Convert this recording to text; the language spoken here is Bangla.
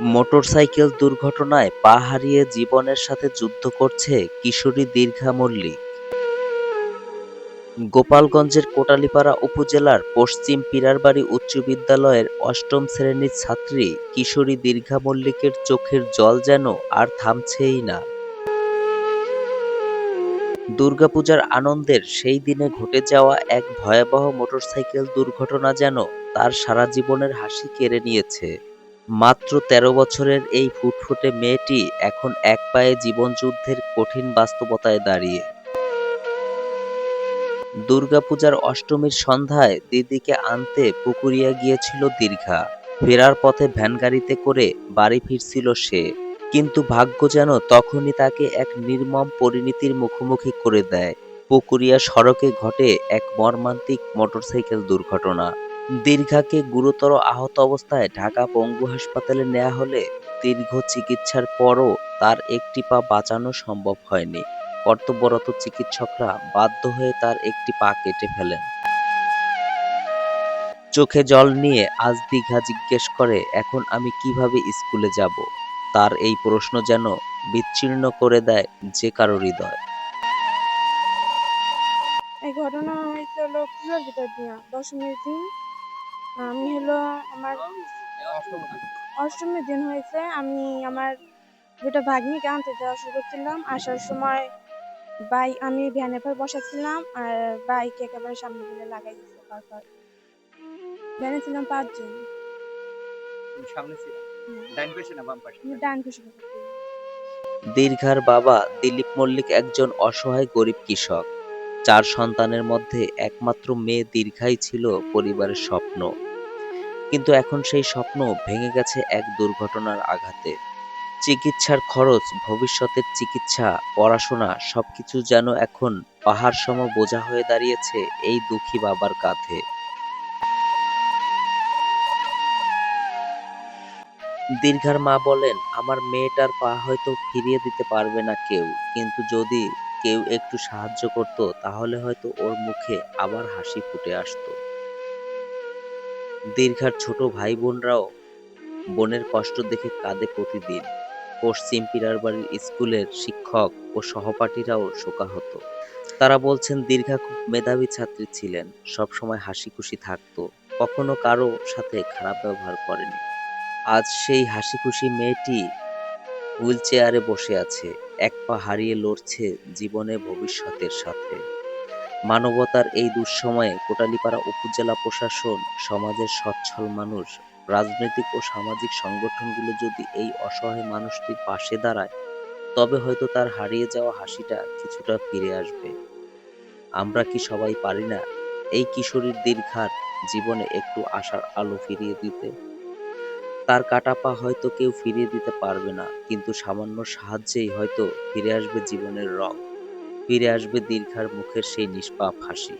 মোটরসাইকেল দুর্ঘটনায় পা হারিয়ে জীবনের সাথে যুদ্ধ করছে কিশোরী দীর্ঘা মল্লিক। গোপালগঞ্জের কোটালীপাড়া উপজেলার পশ্চিম পিরারবাড়ি উচ্চ বিদ্যালয়ের অষ্টম শ্রেণির ছাত্রী কিশোরী দীর্ঘা মল্লিকের চোখের জল যেন আর থামছেই না। দুর্গাপূজার আনন্দের সেই দিনে ঘটে যাওয়া এক ভয়াবহ মোটরসাইকেল দুর্ঘটনা যেন তার সারা জীবনের হাসি কেড়ে নিয়েছে। মাত্র তেরো বছরের এই ফুটফুটে মেয়েটি এখন এক পায়ে জীবনযুদ্ধের কঠিন বাস্তবতায় দাঁড়িয়ে। দুর্গাপূজার অষ্টমীর সন্ধ্যায় দিদিকে আনতে পুকুরিয়া গিয়েছিল দীর্ঘা। ফেরার পথে ভ্যানগাড়িতে করে বাড়ি ফিরছিল সে। কিন্তু ভাগ্য যেন তখনই তাকে এক নির্মম পরিণতির মুখোমুখি করে দেয়। পুকুরিয়া সড়কে ঘটে এক মর্মান্তিক মোটরসাইকেল দুর্ঘটনা। দীর্ঘাকে গুরুতর আহত অবস্থায় ঢাকা পঙ্গু হাসপাতালে নেওয়া হলে দীর্ঘ চিকিৎসার পরও তার একটি পা বাঁচানো সম্ভব হয়নি। কর্তব্যরত চিকিৎসকরা বাধ্য হয়ে তার একটি পা কেটে ফেলেন। চোখে জল নিয়ে আজ দীঘা জিজ্ঞেস করে, এখন আমি কীভাবে স্কুলে যাব? তার এই প্রশ্ন যেন বিচ্ছিন্ন করে দেয় যে কারও হৃদয়। এই ঘটনা হয়েছে হলো পুজোর ভিতর দিয়া দশমীর দিন আমি হলো আমার অষ্টমীর দিন হয়েছে আমি আমার দুটো ভাগ্নিকে আনতে যাওয়া শুরু করছিলাম। আসার সময় বাইক আমি ভ্যানের পর বসাছিলাম আর বাইক একেবারে সামনে দিকে লাগাই দিচ্ছে তারপর। ভ্যানে ছিলাম পাঁচজন। সামনে ছিল? হুম। পাশে না বাম পাশে? ডান খুশি দীর্ঘার বাবা দিলীপ মল্লিক একজন অসহায় গরিব কৃষক। চার সন্তানের মধ্যে একমাত্র মেয়ে দীর্ঘাই ছিল পরিবারের স্বপ্ন। কিন্তু এখন সেই স্বপ্ন ভেঙে গেছে এক দুর্ঘটনার আঘাতে। চিকিৎসার খরচ, ভবিষ্যতের চিকিৎসা, পড়াশোনা, সবকিছু যেন এখন পাহাড় সম বোঝা হয়ে দাঁড়িয়েছে এই দুঃখী বাবার কাঁধে। দীর্ঘার মা বলেন, আমার মেয়েটার পা হয়তো ফিরিয়ে দিতে পারবে না কেউ, কিন্তু যদি কেউ একটু সাহায্য করত, তাহলে হয়তো ওর মুখে আবার হাসি ফুটে আসতো। দীর্ঘার ছোট ভাই বোনরাও বোনের কষ্ট দেখে কাঁদে প্রতিদিন। পশ্চিম পিরার বাড়ির স্কুলের শিক্ষক ও সহপাঠীরাও শোকাহত। তারা বলছেন, দীর্ঘা খুব মেধাবী ছাত্রী ছিলেন সব সময় হাসি খুশি থাকতো, কখনো কারও সাথে খারাপ ব্যবহার করেনি। আজ সেই হাসি খুশি মেয়েটি হুইল চেয়ারে বসে আছে, এক পা হারিয়ে লড়ছে জীবনে ভবিষ্যতের সাথে। মানবতার এই দুঃসময়ে কোটালীপাড়া উপজেলা প্রশাসন, সমাজের সচ্ছল মানুষ, রাজনৈতিক ও সামাজিক সংগঠনগুলো যদি এই অসহায় মানুষটির পাশে দাঁড়ায়, তবে হয়তো তার হারিয়ে যাওয়া হাসিটা কিছুটা ফিরে আসবে। আমরা কি সবাই পারি না এই কিশোরীর দীর্ঘার জীবনে একটু আশার আলো ফিরিয়ে দিতে? তার কাটা পা হয়তো কেউ ফিরিয়ে দিতে পারবে না, কিন্তু সামান্য সাহায্যেই হয়তো ফিরে আসবে জীবনের রং। ফিরে আসবে দীর্ঘার মুখের সেই নিষ্পাপ হাসি।